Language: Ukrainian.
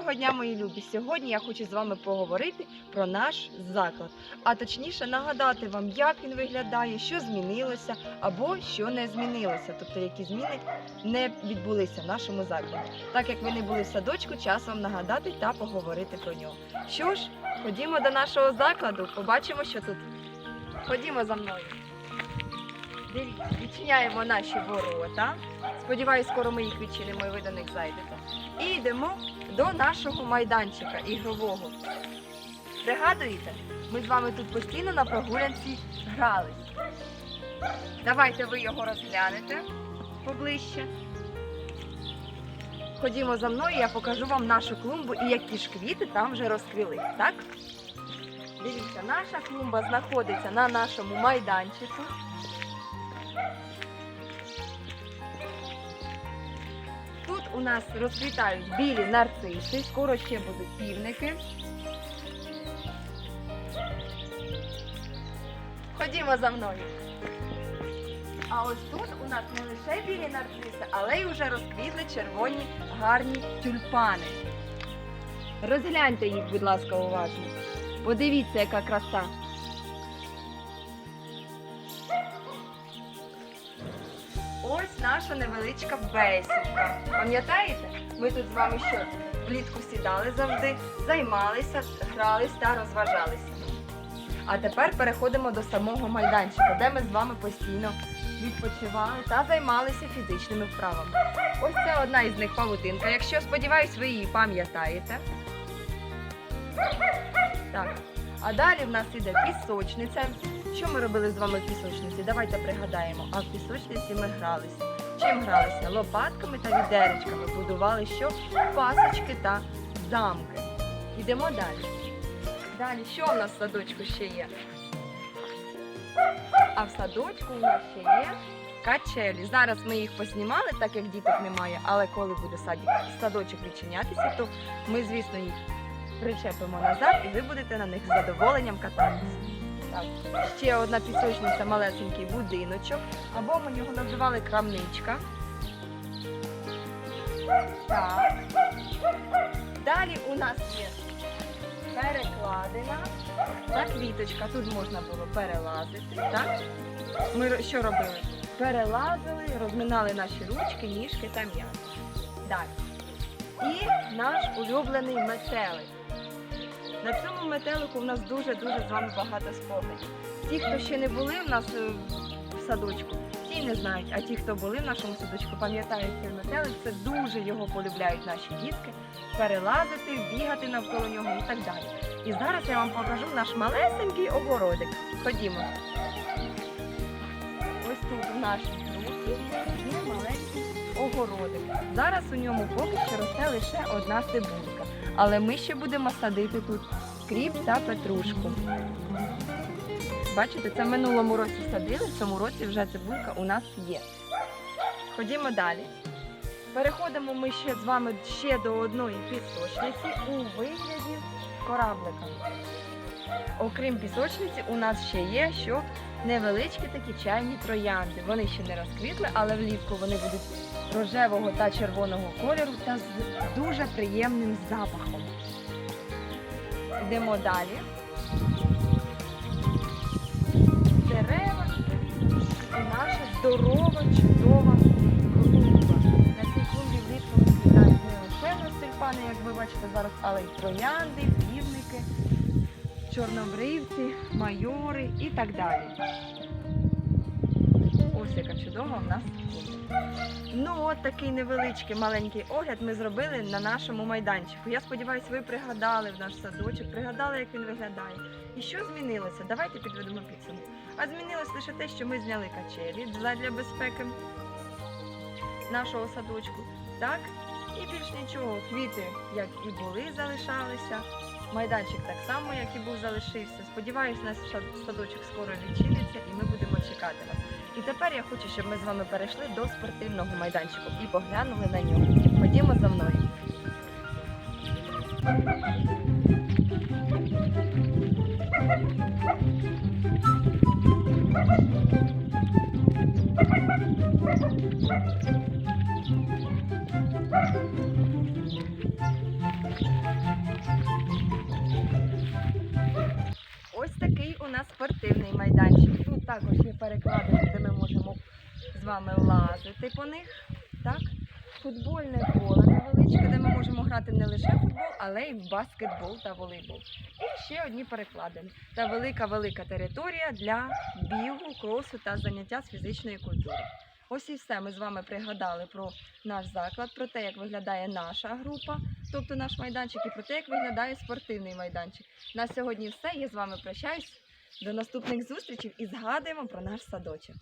Доброго дня, мої любі! Сьогодні я хочу з вами поговорити про наш заклад, а точніше нагадати вам, як він виглядає, що змінилося або що не змінилося, тобто які зміни не відбулися в нашому закладі. Так як ви не були в садочку, час вам нагадати та поговорити про нього. Що ж, ходімо до нашого закладу, побачимо, що тут. Ходімо за мною. Дивіться, відчиняємо наші ворота. Сподіваюсь, скоро ми їх відчинимо і ви до них зайдете. І йдемо до нашого майданчика ігрового. Пригадуєте, ми з вами тут постійно на прогулянці грались. Давайте ви його розглянете поближче. Ходімо за мною, я покажу вам нашу клумбу і які ж квіти там вже розквіли, так? Дивіться, наша клумба знаходиться на нашому майданчику. У нас розквітають білі нарциси, скоро ще будуть півники. Ходімо за мною. А ось тут у нас не лише білі нарциси, але й вже розквітли червоні гарні тюльпани. Розгляньте їх, будь ласка, уважно. Подивіться, яка краса. Ось наша невеличка бесідка. Пам'ятаєте? Ми тут з вами що? Влітку сідали завжди, займалися, грались та розважалися. А тепер переходимо до самого майданчика, де ми з вами постійно відпочивали та займалися фізичними вправами. Ось це одна із них павутинка. Якщо сподіваюсь, ви її пам'ятаєте. Так. А далі в нас іде пісочниця. Що ми робили з вами в пісочниці? Давайте пригадаємо. А в пісочниці ми гралися. Чим гралися? Лопатками та відеречками. Будували що? Пасочки та замки. Йдемо далі. Далі, що в нас в садочку ще є? А в садочку у нас ще є качелі. Зараз ми їх поснімали, так як діток немає, але коли буде садочок відчинятися, то ми, звісно, їх причепимо назад і ви будете на них з задоволенням кататися. Так. Ще одна пісочниця, малесенький будиночок, або ми його називали крамничка. Так. Далі у нас є перекладина та квіточка. Тут можна було перелазити. Так? Ми що робили? Перелазили, розминали наші ручки, ніжки та м'ясо. Далі. І наш улюблений метелик. На цьому метелику в нас дуже-дуже з вами багато спогадів. Ті, хто ще не були в нас е, в садочку, ті не знають, а ті, хто були в нашому садочку, пам'ятають цей метелик, це дуже його полюбляють наші дітки, перелазити, бігати навколо нього і так далі. І зараз я вам покажу наш малесенький огородик. Ходімо. Ось тут є маленький огородик. Зараз у ньому поки що росте лише одна цибулька. Але ми ще будемо садити тут кріп та петрушку. Бачите, це в минулому році садили, в цьому році вже цибулька у нас є. Ходімо далі. Переходимо ми ще з вами ще до одної пісочниці у вигляді кораблика. Окрім пісочниці, у нас ще є що невеличкі такі чайні троянди. Вони ще не розквітли, але влітку вони будуть рожевого та червоного кольору та з дуже приємним запахом. Йдемо далі. Дерева і наша здорова, чудова клумба. На цій клумбі влітку розквітають не лише тюльпани, як ви бачите зараз, але й троянди, півники, чорнобривці, майори і так далі. Ось яка чудова в нас клумба. Ну, от такий невеличкий маленький огляд ми зробили на нашому майданчику. Я сподіваюся, ви пригадали в наш садочок, пригадали, як він виглядає. І що змінилося? Давайте підведемо підсумок. А змінилось лише те, що ми зняли качелі для безпеки нашого садочку. Так? І більш нічого. Квіти, як і були, залишалися. Майданчик так само, як і був, залишився. Сподіваюсь, наш садочок скоро відчиниться і ми будемо чекати вас. І тепер я хочу, щоб ми з вами перейшли до спортивного майданчику і поглянули на нього. Ходімо за мною. також є перекладини, де ми можемо з вами лазити по них. Так? Футбольне поле невеличке, де ми можемо грати не лише футбол, але й баскетбол та волейбол. І ще одні перекладини. Та велика-велика територія для бігу, кросу та заняття з фізичної культури. Ось і все. Ми з вами пригадали про наш заклад, про те, як виглядає наша група, тобто наш майданчик, і про те, як виглядає спортивний майданчик. На сьогодні все. Я з вами прощаюсь. До наступних зустрічей і згадуємо про наш садочок.